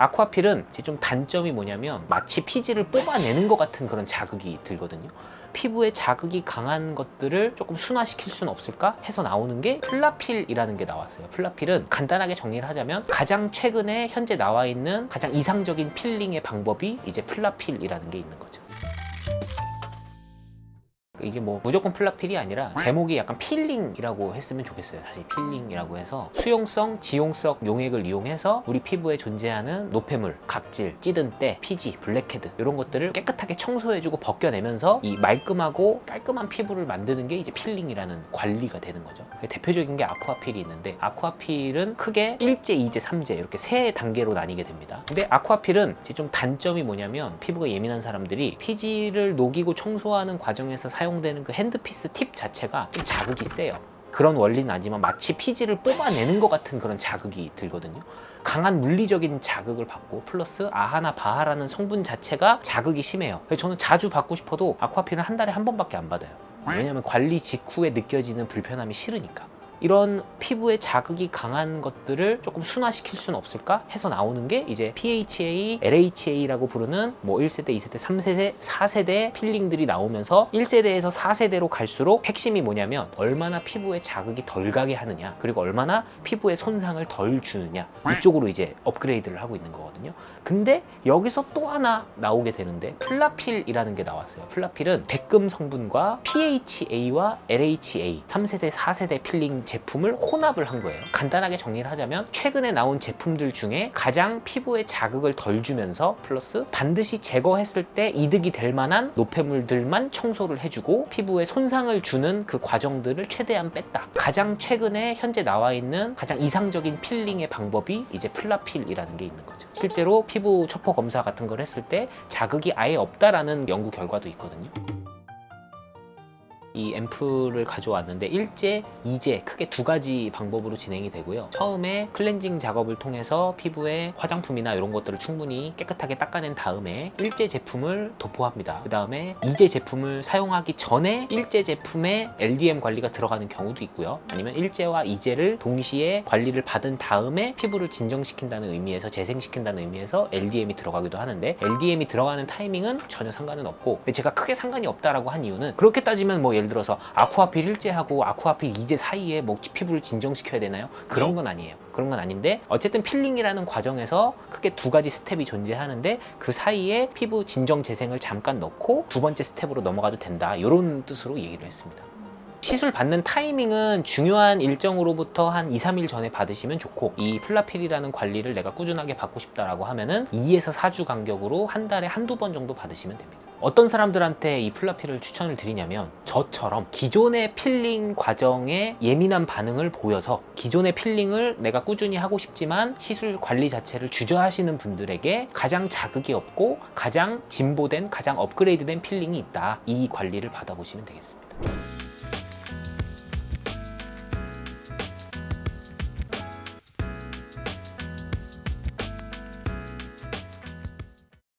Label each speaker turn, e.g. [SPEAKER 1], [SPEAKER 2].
[SPEAKER 1] 아쿠아필은 좀 단점이 뭐냐면 마치 피지를 뽑아내는 것 같은 그런 자극이 들거든요. 피부에 자극이 강한 것들을 조금 순화시킬 수는 없을까 해서 나오는 게 플라필이라는 게 나왔어요. 플라필은 간단하게 정리를 하자면 가장 최근에 현재 나와 있는 가장 이상적인 필링의 방법이 이제 플라필이라는 게 있는 거죠. 이게 뭐 무조건 플라필이 아니라 제목이 약간 필링이라고 했으면 좋겠어요. 사실 필링이라고 해서 수용성, 지용성 용액을 이용해서 우리 피부에 존재하는 노폐물, 각질, 찌든 때, 피지, 블랙헤드 이런 것들을 깨끗하게 청소해주고 벗겨내면서 이 말끔하고 깔끔한 피부를 만드는 게 이제 필링이라는 관리가 되는 거죠. 대표적인 게 아쿠아필이 있는데 아쿠아필은 크게 1제, 2제, 3제 이렇게 세 단계로 나뉘게 됩니다. 근데 아쿠아필은 이제 좀 단점이 뭐냐면 피부가 예민한 사람들이 피지를 녹이고 청소하는 과정에서 사용 되는 그 핸드피스 팁 자체가 좀 자극이 세요. 그런 원리는 아니지만 마치 피지를 뽑아내는 것 같은 그런 자극이 들거든요. 강한 물리적인 자극을 받고 플러스 아하나 바하라는 성분 자체가 자극이 심해요. 그래서 저는 자주 받고 싶어도 아쿠아필은 한 달에 한 번밖에 안 받아요. 왜냐면 관리 직후에 느껴지는 불편함이 싫으니까. 이런 피부에 자극이 강한 것들을 조금 순화시킬 수는 없을까 해서 나오는 게 이제 PHA, LHA라고 부르는 뭐 1세대, 2세대, 3세대, 4세대 필링들이 나오면서 1세대에서 4세대로 갈수록 핵심이 뭐냐면 얼마나 피부에 자극이 덜 가게 하느냐 그리고 얼마나 피부에 손상을 덜 주느냐 이쪽으로 이제 업그레이드를 하고 있는 거거든요. 근데 여기서 또 하나 나오게 되는데 플라필이라는 게 나왔어요. 플라필은 백금 성분과 PHA와 LHA 3세대, 4세대 필링 제품을 혼합을 한 거예요. 간단하게 정리를 하자면 최근에 나온 제품들 중에 가장 피부에 자극을 덜 주면서 플러스 반드시 제거했을 때 이득이 될 만한 노폐물들만 청소를 해주고 피부에 손상을 주는 그 과정들을 최대한 뺐다. 가장 최근에 현재 나와 있는 가장 이상적인 필링의 방법이 이제 플라필이라는 게 있는 거죠. 실제로 피부 첩보 검사 같은 걸 했을 때 자극이 아예 없다라는 연구 결과도 있거든요. 이 앰플을 가져왔는데 1제, 2제 크게 두 가지 방법으로 진행이 되고요. 처음에 클렌징 작업을 통해서 피부에 화장품이나 이런 것들을 충분히 깨끗하게 닦아낸 다음에 1제 제품을 도포합니다. 그 다음에 2제 제품을 사용하기 전에 1제 제품에 LDM 관리가 들어가는 경우도 있고요. 아니면 1제와 2제를 동시에 관리를 받은 다음에 피부를 진정시킨다는 의미에서 재생시킨다는 의미에서 LDM이 들어가기도 하는데 LDM이 들어가는 타이밍은 전혀 상관은 없고 근데 제가 크게 상관이 없다라고 한 이유는 그렇게 따지면 뭐 예를 들어서 아쿠아필 일제하고 아쿠아필 이제 사이에 뭐 피부를 진정시켜야 되나요? 그런 건 아니에요. 그런 건 아닌데 어쨌든 필링이라는 과정에서 크게 두 가지 스텝이 존재하는데 그 사이에 피부 진정 재생을 잠깐 넣고 두 번째 스텝으로 넘어가도 된다. 이런 뜻으로 얘기를 했습니다. 시술 받는 타이밍은 중요한 일정으로부터 한 2, 3일 전에 받으시면 좋고 이 플라필이라는 관리를 내가 꾸준하게 받고 싶다라고 하면은 2에서 4주 간격으로 한 달에 한두 번 정도 받으시면 됩니다. 어떤 사람들한테 이 플라필을 추천을 드리냐면 저처럼 기존의 필링 과정에 예민한 반응을 보여서 기존의 필링을 내가 꾸준히 하고 싶지만 시술 관리 자체를 주저하시는 분들에게 가장 자극이 없고 가장 진보된 가장 업그레이드된 필링이 있다. 이 관리를 받아보시면 되겠습니다.